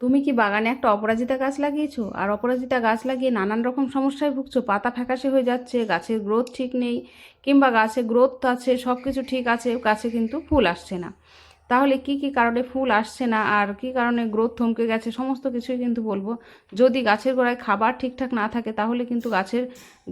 তুমি কি বাগানে একটা অপরাজিতা গাছ লাগিয়েছো? আর অপরাজিতা গাছ লাগিয়ে নানান রকম সমস্যায় ভুগছো, পাতা ফ্যাকাশে হয়ে যাচ্ছে, গাছের গ্রোথ ঠিক নেই, কিংবা গাছে গ্রোথ আছে সব কিছু ঠিক আছে, গাছে কিন্তু ফুল আসছে না। তাহলে কি কি কারণে ফুল আসছে না, আর কি কারণে গ্রোথ থমকে গেছে, সমস্ত কিছুই কিন্তু বলব। যদি গাছের গোড়ায় খাবার ঠিকঠাক না থাকে, তাহলে কিন্তু গাছের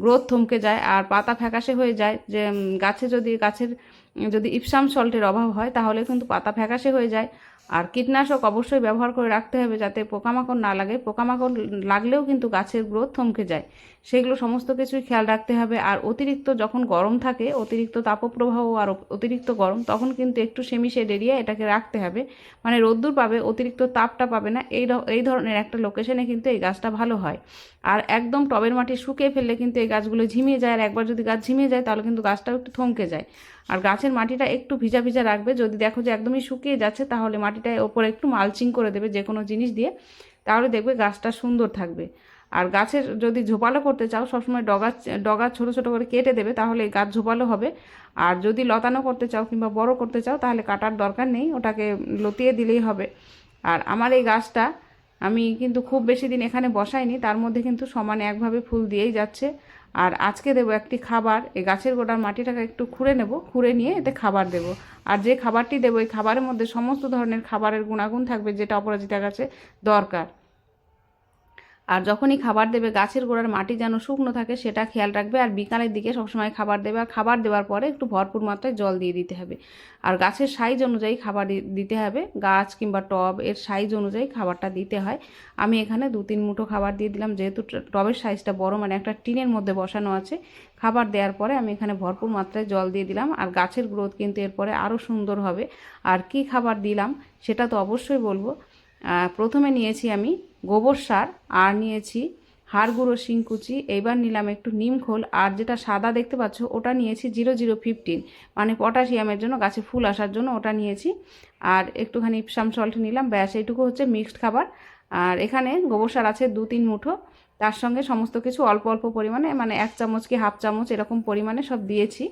গ্রোথ থমকে যায়, আর পাতা ফ্যাকাশে হয়ে যায় যে গাছে যদি গাছের যদি ইপসাম সল্টের অভাব হয়, তাহলে কিন্তু পাতা ফ্যাকাশে হয়ে যায়। আর কীটনাশক অবশ্যই ব্যবহার করে রাখতে হবে যাতে পোকামাকড় না লাগে। পোকামাকড় লাগলেও কিন্তু গাছের গ্রোথ থমকে যায়। সেগুলো সমস্ত কিছুই খেয়াল রাখতে হবে। আর অতিরিক্ত যখন গরম থাকে, অতিরিক্ত তাপপ্রবাহ আর অতিরিক্ত গরম, তখন কিন্তু একটু সেমি শেড এরিয়া এটাকে রাখতে হবে। মানে রোদ্দুর পাবে, অতিরিক্ত তাপটা পাবে না। এই এই ধরনের একটা লোকেশনে কিন্তু এই গাছটা ভালো হয়। আর একদম টবের মাটি শুকিয়ে ফেললে কিন্তু এই গাছগুলো ঝিমিয়ে যায়। আর একবার যদি গাছ ঝিমিয়ে যায়, তাহলে কিন্তু গাছটাও একটু থমকে যায়। আর গাছের মাটিটা একটু ভিজা ভিজা রাখবে। যদি দেখো যে একদমই শুকিয়ে যাচ্ছে, তাহলে মাটিটায় ওপরে একটু মালচিং করে দেবে যে কোনো জিনিস দিয়ে। তাহলে দেখবে গাছটা সুন্দর থাকবে। আর গাছের যদি ঝোপালো করতে চাও, সবসময় ডগা ডগা ছোটো ছোটো করে কেটে দেবে, তাহলে গাছ ঝোপালো হবে। আর যদি লতানো করতে চাও কিংবা বড় করতে চাও, তাহলে কাটার দরকার নেই, ওটাকে লতিয়ে দিলেই হবে। আর আমার এই গাছটা আমি কিন্তু খুব বেশি দিন এখানে বসাইনি, তার মধ্যে কিন্তু সমানে একভাবে ফুল দিয়েই যাচ্ছে। আর আজকে দেব একটি খাবার। এই গাছের গোড়ার মাটিটাকে একটু খুঁড়ে নেব, খুঁড়ে নিয়ে এতে খাবার দেব। আর যে খাবারটি দেবো, এই খাবারের মধ্যে সমস্ত ধরনের খাবারের গুণাগুণ থাকবে যেটা অপরাজিতা গাছে দরকার। আর যখনই খাবার দেবে, গাছের গোড়ার মাটি যেন শুকনো থাকে সেটা খেয়াল রাখবে আর বিকালের দিকে সবসময় খাবার দেবে। আর খাবার দেওয়ার পরে একটু ভরপুর মাত্রায় জল দিয়ে দিতে হবে। আর গাছের সাইজ অনুযায়ী খাবার দিতে হবে। গাছ কিংবা টব এর সাইজ অনুযায়ী খাবারটা দিতে হয়। আমি এখানে দু তিন মুঠো খাবার দিয়ে দিলাম। যেহেতু টবের সাইজটা বড় মানে একটা টিনের মধ্যে বসানো আছে, খাবার দেওয়ার পরে আমি এখানে ভরপুর মাত্রায় জল দিয়ে দিলাম। আর গাছের গ্রোথ কিন্তু এরপরে আরও সুন্দর হবে। আর কি খাবার দিলাম সেটা তো অবশ্যই বলব। প্রথমে নিয়েছি আমি গোবর সার, আর নিয়েছি হাড় গুঁড়ো শিংকুচি এইবার নিলাম একটু নিম খোল, আর যেটা সাদা দেখতে পাচ্ছ ওটা নিয়েছি জিরো জিরো ফিফটিন মানে পটাশিয়ামের জন্য গাছে ফুল আসার জন্য ওটা নিয়েছি, আর একটুখানি ইপসাম সল্ট নিলাম, ব্যাস এইটুকু হচ্ছে মিক্সড খাবার, আর এখানে গোবর সার আছে দু তিন মুঠো, তার সঙ্গে সমস্ত কিছু অল্প অল্প পরিমাণে মানে এক চামচ কি হাফ চামচ এরকম পরিমাণে সব দিয়েছি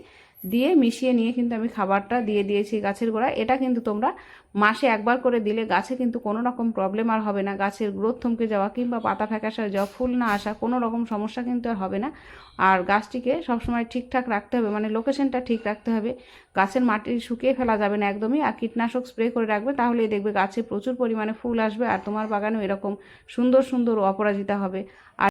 দিয়ে মিশিয়ে নিয়ে কিন্তু আমি খাবারটা দিয়ে দিয়েছি গাছের গোড়ায়। এটা কিন্তু তোমরা মাসে একবার করে দিলে গাছে কিন্তু কোনো রকম প্রবলেম আর হবে না। গাছের গ্রোথ থমকে যাওয়া কিংবা পাতা ফ্যাকাশে যাওয়া, ফুল না আসা কোনো রকম সমস্যা কিন্তু আর হবে না। আর গাছটিকে সবসময় ঠিকঠাক রাখতে হবে মানে লোকেশনটা ঠিক রাখতে হবে। গাছের মাটি শুকিয়ে ফেলা যাবে না একদমই। আর কীটনাশক স্প্রে করে রাখবে, তাহলেই দেখবে গাছে প্রচুর পরিমাণে ফুল আসবে আর তোমার বাগানেও এরকম সুন্দর সুন্দর অপরাজিতা হবে। আর